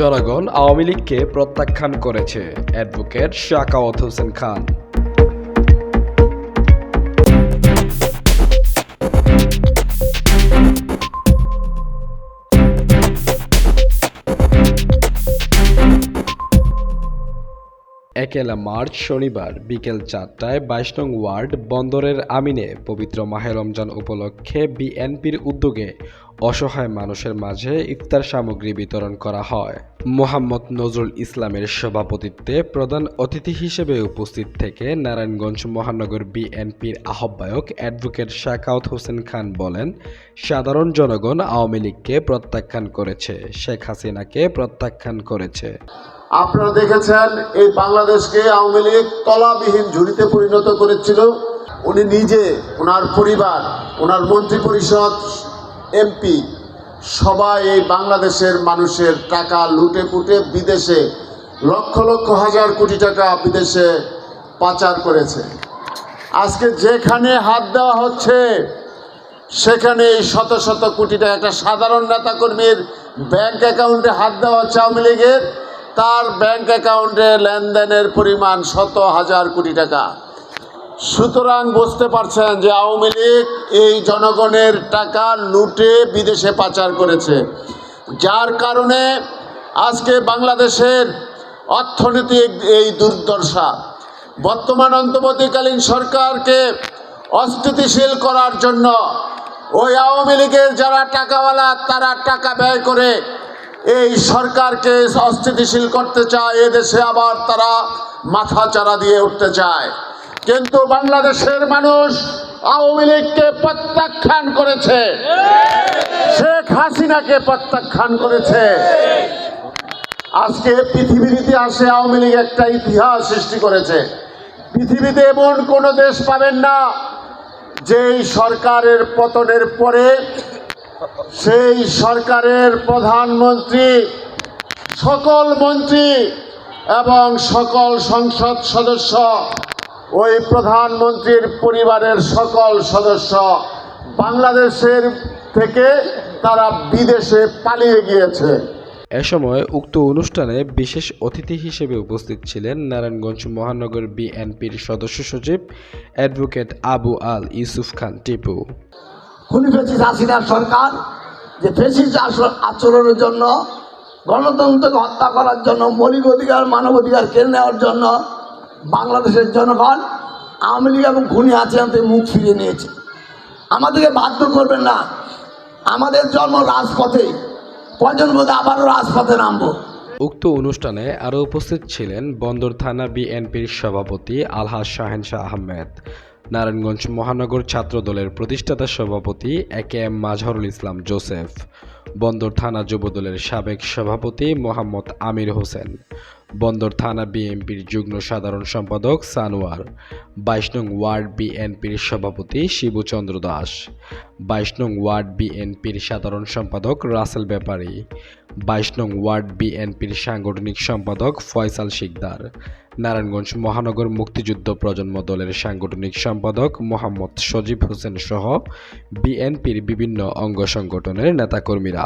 জনগণ আওয়ামী লীগকে প্রত্যাখ্যান করেছে। অ্যাডভোকেট শাকাওয়াত হোসেন খান। একেলা মার্চ শনিবার বিকেল চারটায় বাইশ নং ওয়ার্ড বন্দরের আমিনে পবিত্র মাহে রমজান উপলক্ষে বিএনপির উদ্যোগে অসহায় মানুষের মাঝে ইফতার সামগ্রী বিতরণ করা হয়। মোহাম্মদ নজরুল ইসলামের সভাপতিত্বে প্রধান অতিথি হিসেবে উপস্থিত থেকে নারায়ণগঞ্জ মহানগর বিএনপির আহ্বায়ক অ্যাডভোকেট শাকাউত হোসেন খান বলেন, সাধারণ জনগণ আওয়ামী লীগকে প্রত্যাখ্যান করেছে, শেখ হাসিনাকে প্রত্যাখ্যান করেছে। আপনারা দেখেছেন, এই বাংলাদেশকে আওয়ামী লীগ তলাবিহীন ঝুড়িতে পরিণত করেছিল। উনি নিজে ওনার পরিবার ওনার মন্ত্রী পরিষদ এমপি, সবাই এই বাংলাদেশের মানুষের টাকা লুটে পুটে বিদেশে লক্ষ লক্ষ হাজার কোটি টাকা বিদেশে পাচার করেছে। আজকে যেখানে হাত দেওয়া হচ্ছে সেখানে এই শত শত কোটি টাকা, একটা সাধারণ নেতাকর্মীর ব্যাংক অ্যাকাউন্টে হাত দেওয়া হচ্ছে আওয়ামী লীগের। তার ব্যাংক অ্যাকাউন্টে লেনদেনের পরিমাণ শত হাজার কোটি টাকা। সুতরাং বুঝতে পারছেন যে আওয়ামী লীগ এই জনগণের টাকা লুটে বিদেশে পাচার করেছে। যার কারণে আজকে বাংলাদেশের অর্থনৈতিক এই দুর্দশা। বর্তমান অন্তর্বর্তীকালীন সরকারকে অস্থিতিশীল করার জন্য ওই আওয়ামী লীগের যারা টাকাওয়ালা, তারা টাকা ব্যয় করে এই সরকারকে অস্থিতিশীল করতে চায়, এদেশে আবার তারা মাথা চারা দিয়ে উঠতে চায়। কিন্তু বাংলাদেশের মানুষ আওয়ামী লীগকে প্রত্যাখ্যান করেছে। শেখ হাসিনাকে প্রত্যাখ্যান করেছে। আজকে পৃথিবীর ইতিহাসে আওয়ামী লীগ একটা ইতিহাস সৃষ্টি করেছে। পৃথিবীতে এমন কোনো দেশ পাবেন না, যেই সরকারের পতনের পরে সেই সরকারের প্রধানমন্ত্রী, সকল মন্ত্রী এবং সকল সংসদ সদস্য, ওই প্রধানমন্ত্রীর পরিবারের সকল সদস্য বাংলাদেশের থেকে তারা বিদেশে পালিয়ে গিয়েছে। এ সময় উক্ত অনুষ্ঠানে বিশেষ অতিথি হিসেবে উপস্থিত ছিলেন নারায়ণগঞ্জ মহানগর বিএনপির সদস্য সচিব অ্যাডভোকেট আবু আল ইউসুফ খান টিপু। খুনি ফেসিস হাসিনার সরকার যে ফেসিস আচরণের জন্য, গণতন্ত্রকে হত্যা করার জন্য, মৌলিক অধিকার, মানব অধিকার কেড়ে নেওয়ার জন্য বাংলাদেশের জনগণ আওয়ামী লীগ এবং খুনি হাসিনা থেকে মুখ ফিরিয়ে নিয়েছে। আমাদেরকে বাধ্য করবেন না। আমাদের জন্ম রাজপথে প্রয়োজন বোধ আবারও রাজপথে নামবো। উক্ত অনুষ্ঠানে আরও উপস্থিত ছিলেন বন্দর থানা বিএনপির সভাপতি আলহাজ শাহেন শাহ আহমেদ। নারায়ণগঞ্জ মহানগর ছাত্র দলের প্রতিষ্ঠাতা সভাপতি A K M Mazharul Islam Joseph, Bandar থানা যুবদলের সাবেক সভাপতি মোহাম্মদ আমির হোসেন, বন্দর থানা বিএনপির যুগ্ম সাধারণ সম্পাদক সানোয়ার, বাইশ নং ওয়ার্ড বিএনপির সভাপতি শিবুচন্দ্র দাস, বাইশ নং ওয়ার্ড বিএনপির সাধারণ সম্পাদক রাসেল ব্যাপারী, বাইশ নং ওয়ার্ড বিএনপির সাংগঠনিক সম্পাদক ফয়সাল শিকদার নারায়ণগঞ্জ মহানগর মুক্তিযুদ্ধ প্রজন্ম দলের সাংগঠনিক সম্পাদক মোহাম্মদ সজীব হোসেন সহ বিএনপির বিভিন্ন অঙ্গ সংগঠনের নেতাকর্মীরা।